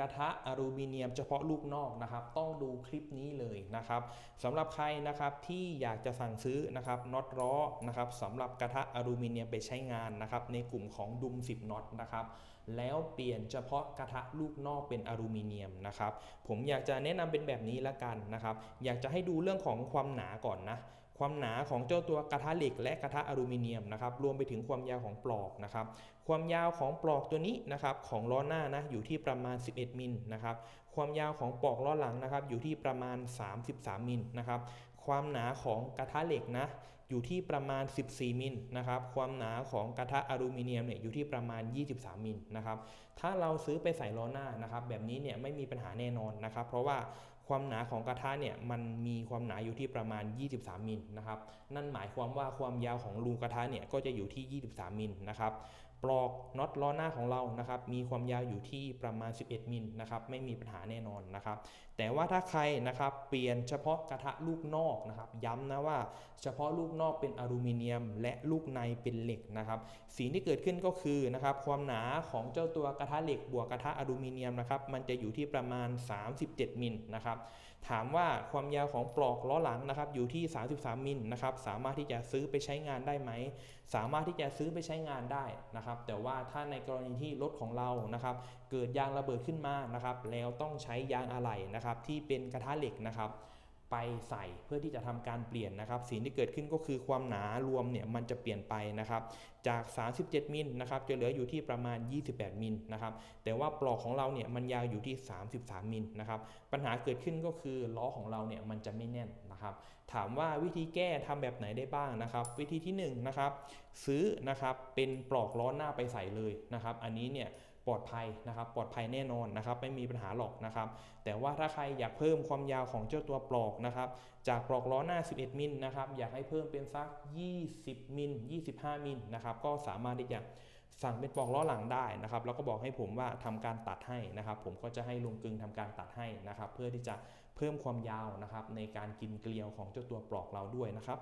กระทะอลูมิเนียมเฉพาะลูกนอกนะครับ ต้องดูคลิปนี้เลยนะครับสำหรับใครนะครับที่อยากจะสั่งซื้อนะครับน็อตล้อนะครับสำหรับกระทะอลูมิเนียมไปใช้งานนะครับในกลุ่มของดุม 10น็อตนะครับแล้วเปลี่ยนเฉพาะกระทะลูกนอกเป็นอลูมิเนียมนะครับผมอยากจะแนะนำเป็นแบบนี้ละกันนะครับอยากจะให้ดูเรื่องของความหนาก่อนนะ ความหนาของเจ้าตัวกระทะเหล็ก และกระทะอลูมิเนียมนะครับรวมไปถึงความยาวของปลอกนะครับความยาวของปลอกตัวนี้นะครับของล้อหน้านะอยู่ที่ประมาณ 11 มิลนะครับความยาวของปลอกล้อหลังนะครับอยู่ที่ประมาณ 33 มิลนะครับความหนาของกระทะเหล็กนะอยู่ที่ประมาณ 14 มิลนะครับความหนาของกระทะอลูมิเนียมเนี่ยอยู่ที่ประมาณ 23 มิลนะครับถ้าเราซื้อไปใส่ล้อหน้านะครับแบบนี้เนี่ยไม่มีปัญหาแน่นอนนะครับเพราะว่า ความหนาของกระทะเนี่ยมันมีความหนาอยู่ที่ประมาณ 23 มิลนะครับ นั่นหมายความว่าความยาวของรูกระทะเนี่ยก็จะอยู่ที่ 23 มิลนะครับปลอกน็อตล้อหน้าของเรานะครับมีความยาวอยู่ที่ประมาณ 11 มิลนะครับไม่มีปัญหาแน่นอนนะครับ แต่ว่าถ้าใครนะครับเปลี่ยนเฉพาะกระทะลูกนอกนะครับ ย้ำนะว่าเฉพาะลูกนอกเป็นอลูมิเนียม และลูกในเป็นเหล็กนะครับสิ่งที่เกิดขึ้นก็คือนะครับความหนาของเจ้าตัวกระทะเหล็กบวกกระทะอลูมิเนียมนะครับมันจะอยู่ที่ประมาณ 37 มิลนะครับถามว่าความยาวของปลอกล้อหลังนะครับอยู่ที่ 33 มิลนะครับสามารถที่จะซื้อไปใช้งานได้ไหม สามารถที่จะซื้อไปใช้งานได้นะครับ แต่ว่าถ้าในกรณีที่รถของเรานะครับ เกิดยางระเบิดขึ้นมานะครับ แล้วต้องใช้ยางอะไหล่นะครับ ที่เป็นกระทะเหล็กนะครับ ไปใส่เพื่อที่จะทำการเปลี่ยนนะครับสิ่งที่เกิดขึ้นก็คือความหนารวมเนี่ยมันจะเปลี่ยนไปนะครับจาก 37 มิลนะครับจะเหลืออยู่ที่ประมาณ 28 มิลนะครับแต่ว่าปลอกของเราเนี่ยมันยาวอยู่ที่ 33 มิลนะครับปัญหาเกิดขึ้นก็คือล้อของเราเนี่ยมันจะไม่แน่นนะครับถามว่าวิธีแก้ทำแบบไหนได้บ้างนะครับ วิธีที่1นงนะครับซื้อนะครับเป็นปลอกล้อหน้าไปใส่เลยนะครับ อันนี้เนี่ย ลอดภัยนะครับ ปลอดภัยแน่นอนนะครับ ไม่มีปัญหาหรอกนะครับ แต่ว่าถ้าใครอยากเพิ่มความยาวของเจ้าตัวปลอกนะครับ จากปลอกล้อหน้า 11 มิลนะครับ อยากให้เพิ่มเป็นสัก 20 มิล 25 มิลนะครับ ก็สามารถที่จะสั่งเป็นปลอกล้อหลังได้นะครับ แล้วก็บอกให้ผมว่าทำการตัดให้นะครับ ผมก็จะให้ลุงกึงทำการตัดให้นะครับ เพื่อที่จะเพิ่มความยาวนะครับในการกินเกลียวของเจ้าตัวปลอกเราด้วยนะครับ